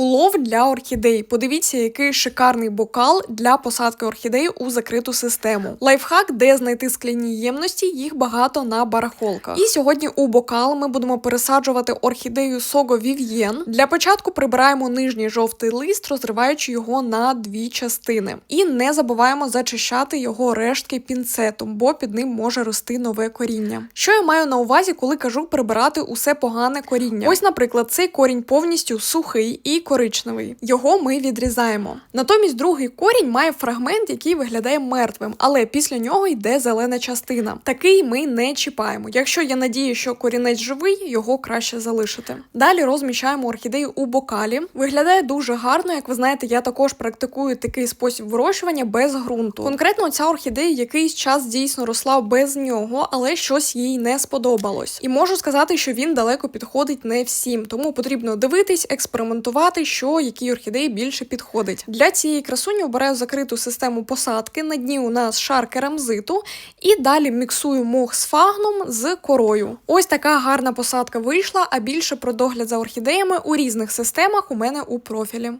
Улов для орхідей. Подивіться, який шикарний бокал для посадки орхідей у закриту систему. Лайфхак, де знайти скляні ємності, їх багато на барахолках. І сьогодні у бокал ми будемо пересаджувати орхідею Сого Вів'єн. Для початку прибираємо нижній жовтий лист, розриваючи його на дві частини. І не забуваємо зачищати його рештки пінцетом, бо під ним може рости нове коріння. Що я маю на увазі, коли кажу прибирати усе погане коріння? Ось, наприклад, цей корінь повністю сухий і коричневий. Його ми відрізаємо. Натомість другий корінь має фрагмент, який виглядає мертвим, але після нього йде зелена частина. Такий ми не чіпаємо. Якщо є надія, що корінець живий, його краще залишити. Далі розміщаємо орхідею у бокалі. Виглядає дуже гарно. Як ви знаєте, я також практикую такий спосіб вирощування без ґрунту. Конкретно ця орхідея якийсь час дійсно росла без нього, але щось їй не сподобалось. І можу сказати, що він далеко підходить не всім, тому потрібно дивитись, експериментувати, що якій орхідеї більше підходить. Для цієї красуні обираю закриту систему посадки. На дні у нас шар керамзиту, і далі міксую мох з фагном з корою. Ось така гарна посадка вийшла. А більше про догляд за орхідеями у різних системах у мене у профілі.